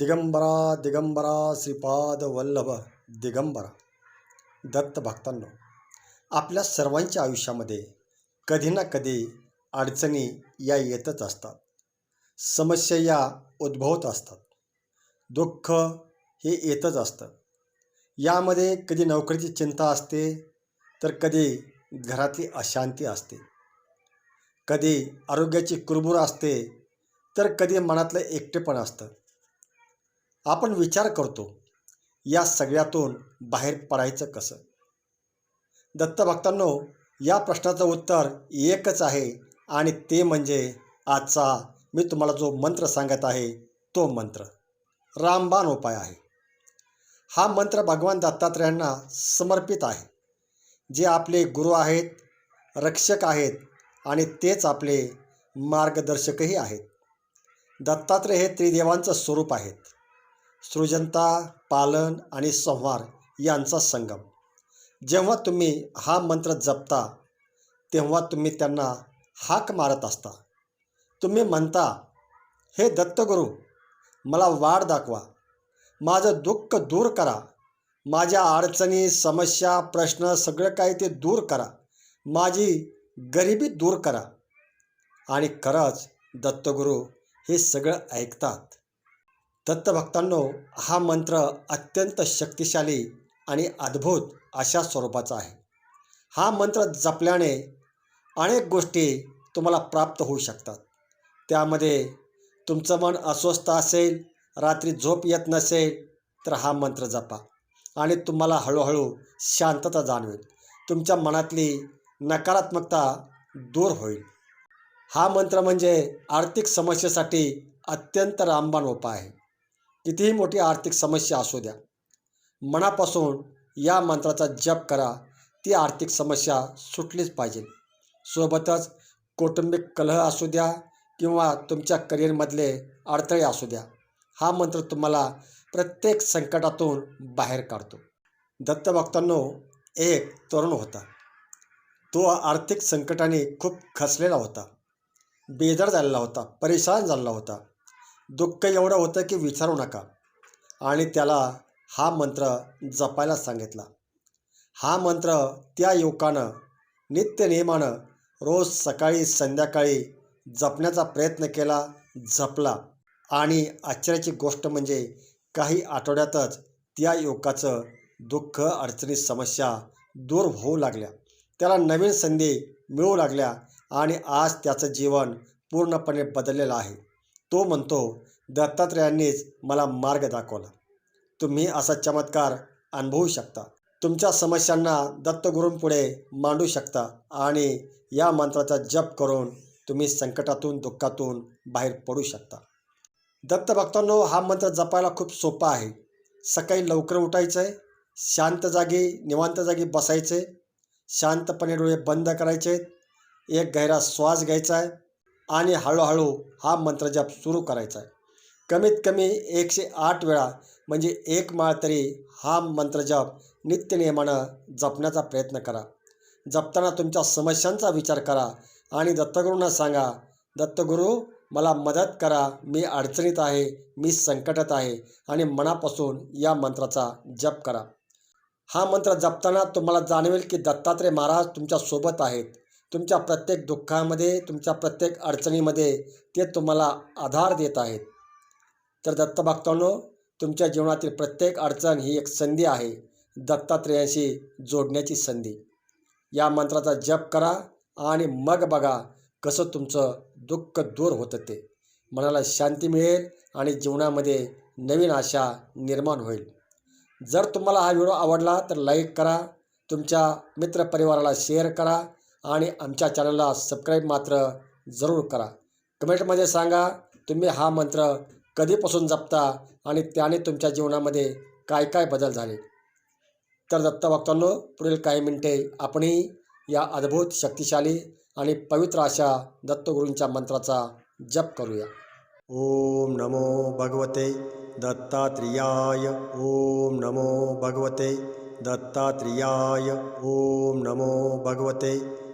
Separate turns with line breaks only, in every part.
दिगंबरा दिगंबरा श्रीपाद वल्लभ दिगंबरा. दत्त भक्तांनो आपल्या सर्वांच्या आयुष्यामध्ये कधी ना कधी अडचणी या येतच असतात. समस्या या उद्भवत असतात. दुःख हे येतच असतं. यामध्ये कधी नोकरीची चिंता असते तर कधी घरातली अशांती असते. कधी आरोग्याची कुरबुर असते तर कधी मनातलं एकटेपण असतं. आपण विचार करतो या सगळ्यातून बाहेर पडायचं कसं? दत्तभक्तांनो या प्रश्नाचं उत्तर एकच आहे आणि ते म्हणजे आजचा मी तुम्हाला जो मंत्र सांगत आहे तो मंत्र. रामबाण उपाय आहे. हा मंत्र भगवान दत्तात्रयांना समर्पित आहे. जे आपले गुरु आहेत रक्षक आहेत आणि तेच आपले मार्गदर्शकही आहेत. दत्तात्रेय हे त्रिदेवांचं स्वरूप आहेत. सृजनता पालन आणि संहार यांचा संगम. जेव्हा तुम्ही हा मंत्र जपता तेव्हा तुम्ही त्यांना हाक मारत असता. तुम्ही म्हणता हे दत्तगुरू मला वाढ दाखवा. माझं दुःख दूर करा. माझ्या अडचणी समस्या प्रश्न सगळं काही ते दूर करा. माझी गरिबी दूर करा. आणि खरंच दत्तगुरू हे सगळं ऐकतात. दत्तभक्तांनो हा मंत्र अत्यंत शक्तिशाली आणि अद्भुत अशा स्वरूपाचा आहे. हा मंत्र जपल्याने अनेक गोष्टी तुम्हाला प्राप्त होऊ शकतात. त्यामध्ये तुमचं मन अस्वस्थ असेल रात्री झोप येत नसेल तर हा मंत्र जपा आणि तुम्हाला हळूहळू शांतता जाणवेल. तुमच्या मनातली नकारात्मकता दूर होईल. हा मंत्र म्हणजे आर्थिक समस्येसाठी अत्यंत रामबाण उपाय आहे. कितीही मोठी आर्थिक समस्या असू द्या मनापासून या मंत्राचा जप करा. ती आर्थिक समस्या सुटलीच पाहिजे. सोबतच कौटुंबिक कलह असू द्या किंवा तुमच्या करिअरमधले अडथळे असू द्या हा मंत्र तुम्हाला प्रत्येक संकटातून बाहेर काढतो. दत्तभक्तांनो एक तरुण होता. तो आर्थिक संकटाने खूप खचलेला होता. बेजार झालेला होता परेशान झालेला होता. दुःख एवढं होतं की विचारू नका. आणि त्याला हा मंत्र जपायला सांगितला. हा मंत्र त्या युवकानं नित्यनियमानं रोज सकाळी संध्याकाळी जपण्याचा प्रयत्न केला जपला. आणि आश्चर्याची गोष्ट म्हणजे काही आठवड्यातच त्या युवकाचं दुःख अडचणी समस्या दूर होऊ लागल्या. त्याला नवीन संधी मिळू लागल्या आणि आज त्याचं जीवन पूर्णपणे बदललेलं आहे. तो म्हणतो दत्तात्रेयांनीच मला मार्ग दाखवला. तुम्ही असा चमत्कार अनुभवू शकता. तुमच्या समस्यांना दत्तगुरूंपुढे मांडू शकता आणि या मंत्राचा जप करून तुम्ही संकटातून दुःखातून बाहेर पडू शकता. दत्तभक्तांनो हा मंत्र जपायला खूप सोपा आहे. सकाळी लवकर उठायचं आहे शांत जागी निवांत जागी बसायचे शांतपणे डोळे बंद करायचे एक गहरा श्वास घ्यायचा आहे आणि हळूहळू हा मंत्रजप सुरू करायचा आहे. कमीत कमी एकशे आठ वेळा म्हणजे एक माळ तरी हा मंत्रजप नित्यनियमानं जपण्याचा प्रयत्न करा. जपताना तुमच्या समस्यांचा विचार करा आणि दत्तगुरूंना सांगा दत्तगुरू मला मदत करा. मी अडचणीत आहे मी संकटात आहे आणि मनापासून या मंत्राचा जप करा. हा मंत्र जपताना तुम्हाला जाणवेल की दत्तात्रय महाराज तुमच्यासोबत आहेत. तुमच्या प्रत्येक दुःखामध्ये तुमच्या प्रत्येक अडचणीमध्ये ते तुम्हाला आधार देत आहेत. तर दत्तभक्तांनो तुमच्या जीवनातील प्रत्येक अडचण ही एक संधी आहे. दत्तात्रेयांशी जोडण्याची संधी. या मंत्राचा जप करा आणि मग बघा कसं तुमचं दुःख दूर होतं ते. मनाला शांती मिळेल आणि जीवनामध्ये नवीन आशा निर्माण होईल. जर तुम्हाला हा व्हिडिओ आवडला तर लाईक करा. तुमच्या मित्रपरिवाराला शेअर करा. आणि आमच्या चॅनलला सबस्क्राईब मात्र जरूर करा. कमेंटमध्ये सांगा तुम्ही हा मंत्र कधीपासून जपता आणि त्याने तुमच्या जीवनामध्ये काय काय बदल झाले? तर दत्तभक्तांनो पुढील काही मिनिटे आपणही या अद्भुत शक्तिशाली आणि पवित्र अशा दत्तगुरूंच्या मंत्राचा जप करूया. ओम नमो भगवते दत्तात्रेयाय ओम नमो भगवते दत्तात्रेयाय ओम नमो भगवते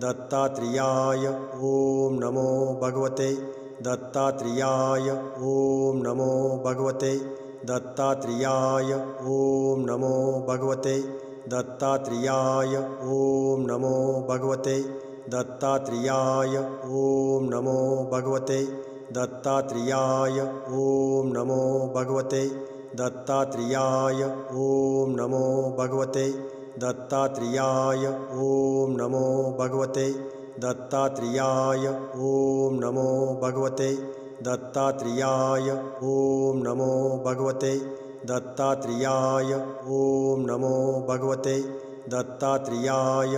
दत्तात्रेयाय ओम नमो भगवते। दत्तात्रेयाय ओम नमो भगवते। दत्तात्रेयाय ओम नमो भगवते। दत्तात्रेयाय ओम नमो भगवते। दत्तात्रेयाय ओम नमो भगवते। दत्तात्रेयाय ओम नमो भगवते। दत्तात्रेयाय ओम नमो भगवते। दत्तात्रेयाय ओम नमो भगवते। दत्तात्रेयाय ओम नमो भगवते। दत्तात्रेयाय ओम नमो भगवते। दत्तात्रेयाय ओम नमो भगवते। दत्तात्रेयाय